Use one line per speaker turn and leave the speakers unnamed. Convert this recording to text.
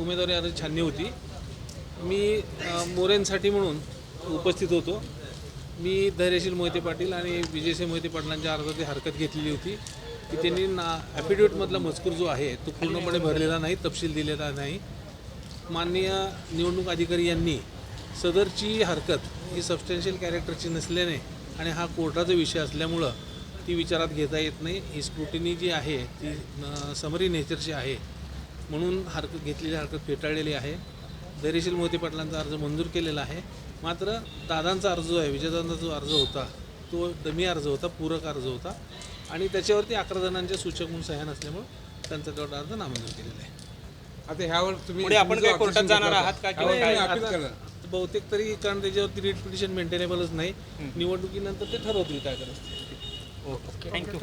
उमेदवारी अर्ज छाननी होती. मी मोरेंसाठी म्हणून उपस्थित होतो. मी धैर्यशील मोहिते पाटील आणि विजयसिंह मोहिते पाटलांच्या अर्जाची हरकत घेतलेली होती. की त्यांनी ना ॲफिडेविटमधला मजकूर जो आहे तो पूर्णपणे भरलेला नाही तपशील दिलेला नाही. माननीय निवडणूक अधिकारी यांनी सदरची हरकत ही सबस्टॅन्शियल कॅरेक्टरची नसल्याने आणि हा कोर्टाचा विषय असल्यामुळं ती विचारात घेता येत नाही. ही स्क्रुटिनी जी आहे ती समरी नेचरची आहे. म्हणून हरकत घेतलेली हरकत फेटाळलेली आहे. धैर्यशील मोहिते पाटलांचा अर्ज मंजूर केलेला आहे. मात्र दादांचा अर्ज जो आहे विजयदादांचा जो अर्ज होता तो डमी अर्ज होता पूरक अर्ज होता. आणि त्याच्यावरती अकरा जणांच्या सूचक म्हणून सह्या नसल्यामुळं त्यांचा तेवढा अर्ज नामंजूर केलेला आहे.
आता ह्यावर तुम्ही
पुढे आपण काय कोर्टात जाणार आहात का किंवा
बहुतेक तरी कारण त्याच्यावरती रिट पिटिशन मेंटेनेबलच नाही. निवडणुकीनंतर ते ठरवतील काय करायचं
ओके. थँक्यू